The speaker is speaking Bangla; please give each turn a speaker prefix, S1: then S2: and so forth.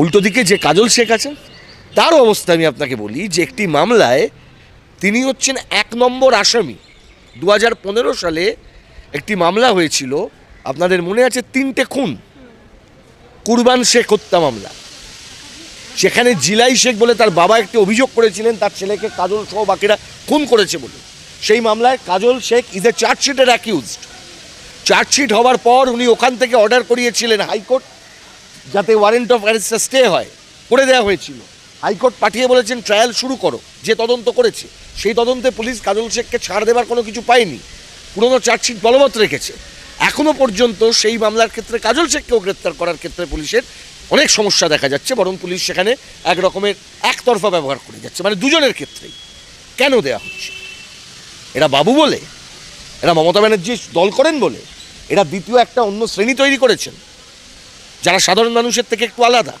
S1: উল্টো দিকে যে কাজল শেখ আছেন, তার অবস্থা আমি আপনাকে বলি যে একটি মামলায় তিনি হচ্ছেন এক নম্বর আসামি। দু সালে একটি মামলা হয়েছিল, আপনাদের মনে আছে তিনটে খুন, কুরবান শেখ হত্যা মামলা। সেখানে জিলাই শেখ বলে তার বাবা একটি অভিযোগ করেছিলেন, তার ছেলেকে কাজল সহ বাকিরা খুন করেছে বলে। সেই মামলায় কাজল শেখ ইজ এ চার্জশিটের অ্যাকিউজড চার্জশিট হওয়ার পর উনি ওখান থেকে অর্ডার করিয়েছিলেন হাইকোর্ট। যাতে ওয়ারেন্ট অফ অ্যারেস্টটা স্টে হয়, করে দেওয়া হয়েছিল। হাইকোর্ট পাঠিয়ে বলেছেন ট্রায়াল শুরু করো, যে তদন্ত করেছে, সেই তদন্তে পুলিশ কাজল শেখকে ছাড় দেবার কোনো কিছু পায়নি। পুরনো চার্জশিট বলবৎ রেখেছে। এখনও পর্যন্ত সেই মামলার ক্ষেত্রে কাজল শেখকেও গ্রেপ্তার করার ক্ষেত্রে পুলিশের অনেক সমস্যা দেখা যাচ্ছে, বরং পুলিশ সেখানে এক রকমের একতরফা ব্যবহার করে যাচ্ছে মানে দুজনের ক্ষেত্রেই। কেন দেয়া হচ্ছে? এরা বাবু বলে? এরা মমতা ব্যানার্জি দল করেন বলে? এরা দ্বিতীয় একটা অন্য শ্রেণি তৈরি করেছেন? যারা সাধারণ মানুষের থেকে একটু আলাদা।